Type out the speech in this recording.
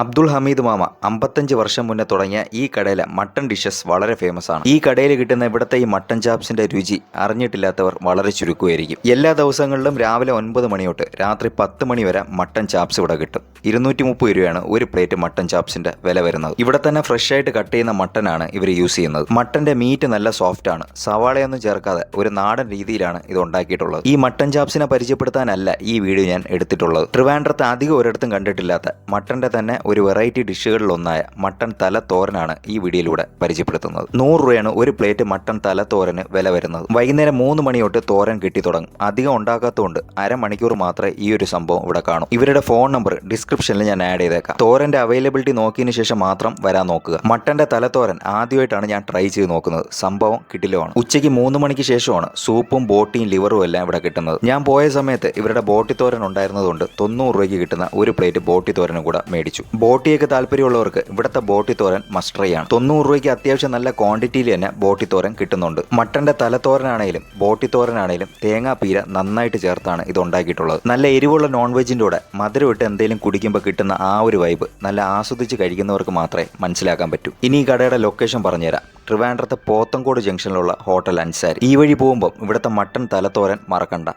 Abdul Hameed mama അമ്പത്തഞ്ച് വർഷം മുന്നേ തുടങ്ങിയ ഈ കടയിലെ മട്ടൺ ഡിഷസ് വളരെ ഫേമസ് ആണ്. ഈ കടയിൽ കിട്ടുന്ന ഇവിടുത്തെ ഈ മട്ടൺ ചാപ്സിന്റെ രുചി അറിഞ്ഞിട്ടില്ലാത്തവർ വളരെ ചുരുക്കുമായിരിക്കും. എല്ലാ ദിവസങ്ങളിലും രാവിലെ ഒൻപത് മണി തൊട്ട് രാത്രി പത്ത് മണി വരെ മട്ടൺ ചാപ്സ് ഇവിടെ കിട്ടും. ഇരുന്നൂറ്റി മുപ്പത് രൂപയാണ് ഒരു പ്ലേറ്റ് മട്ടൺ ചാപ്സിന്റെ വില വരുന്നത്. ഇവിടെ തന്നെ ഫ്രഷ് ആയിട്ട് കട്ട് ചെയ്യുന്ന മട്ടനാണ് ഇവർ യൂസ് ചെയ്യുന്നത്. മട്ടന്റെ മീറ്റ് നല്ല സോഫ്റ്റ് ആണ്. സവാളയൊന്നും ചേർക്കാതെ ഒരു നാടൻ രീതിയിലാണ് ഇത് ഉണ്ടാക്കിയിട്ടുള്ളത്. ഈ മട്ടൺ ചാപ്സിനെ പരിചയപ്പെടുത്താനല്ല ഈ വീഡിയോ ഞാൻ എടുത്തിട്ടുള്ളത്. ട്രിവാൻഡ്രത്ത് അധികം ഒരിടത്തും കണ്ടിട്ടില്ലാത്ത മട്ടന്റെ തന്നെ ഒരു വെറൈറ്റി ഡിഷുകളിലൊന്നായ മട്ടൺ തല തോരനാണ് ഈ വീഡിയോയിലൂടെ പരിചയപ്പെടുത്തുന്നത്. നൂറ് രൂപയാണ് ഒരു പ്ലേറ്റ് മട്ടൺ തല തോരന് വില വരുന്നത്. വൈകുന്നേരം മൂന്ന് മണി തൊട്ട് തോരൻ കിട്ടി തുടങ്ങും. അധികം ഉണ്ടാക്കാത്തതുകൊണ്ട് അരമണിക്കൂർ മാത്രമേ ഈ ഒരു സംഭവം ഇവിടെ കാണൂ. ഇവരുടെ ഫോൺ നമ്പർ ഡിസ്ക്രിപ്ഷനിൽ ഞാൻ ആഡ് ചെയ്തേക്കാം. തോരന്റെ അവൈലബിലിറ്റി നോക്കിയതിന് ശേഷം മാത്രം വരാൻ നോക്കുക. മട്ടന്റെ തലത്തോരൻ ആദ്യമായിട്ടാണ് ഞാൻ ട്രൈ ചെയ്ത് നോക്കുന്നത്. സംഭവം കിട്ടിലുമാണ് ഉച്ചയ്ക്ക് മൂന്ന് മണിക്ക് ശേഷമാണ് സൂപ്പും ബോട്ടിയും ലിവറും എല്ലാം ഇവിടെ കിട്ടുന്നത്. ഞാൻ പോയ സമയത്ത് ഇവരുടെ ബോട്ടി തോരൻ ഉണ്ടായിരുന്നതുകൊണ്ട് തൊണ്ണൂറ് രൂപയ്ക്ക് കിട്ടുന്ന ഒരു പ്ലേറ്റ് ബോട്ടി തോരനും കൂടെ മേടിച്ചു. ബോട്ടിയൊക്കെ താല്പര്യമുള്ളവർക്ക് ഇവിടുത്തെ ബോട്ടി തോരൻ മസ്റ്ററിയാണ് തൊണ്ണൂറ് രൂപയ്ക്ക് അത്യാവശ്യം നല്ല ക്വാണ്ടിറ്റിയിൽ തന്നെ ബോട്ടി തോരൻ കിട്ടുന്നുണ്ട്. മട്ടന്റെ തലത്തോരനാണേലും ബോട്ടി തോരനാണേലും പീര നന്നായിട്ട് ചേർത്താണ് ഇത് ഉണ്ടാക്കിയിട്ടുള്ളത്. നല്ല എരിവുള്ള നോൺ വെജിന്റെ കൂടെ മധുരം ഇട്ട് എന്തെങ്കിലും കുടിക്കുമ്പോൾ കിട്ടുന്ന ആ ഒരു വൈബ് നല്ല ആസ്വദിച്ച് കഴിക്കുന്നവർക്ക് മാത്രമേ മനസ്സിലാക്കാൻ പറ്റൂ. ഇനി ഈ കടയുടെ ലൊക്കേഷൻ പറഞ്ഞുതരാം. ട്രിവാൻഡ്രത്തെ പോത്തങ്കോട് ജംഗ്ഷനിലുള്ള ഹോട്ടൽ അൻസാരി. ഈ വഴി പോകുമ്പോൾ ഇവിടുത്തെ മട്ടൻ തലത്തോരൻ മറക്കണ്ട.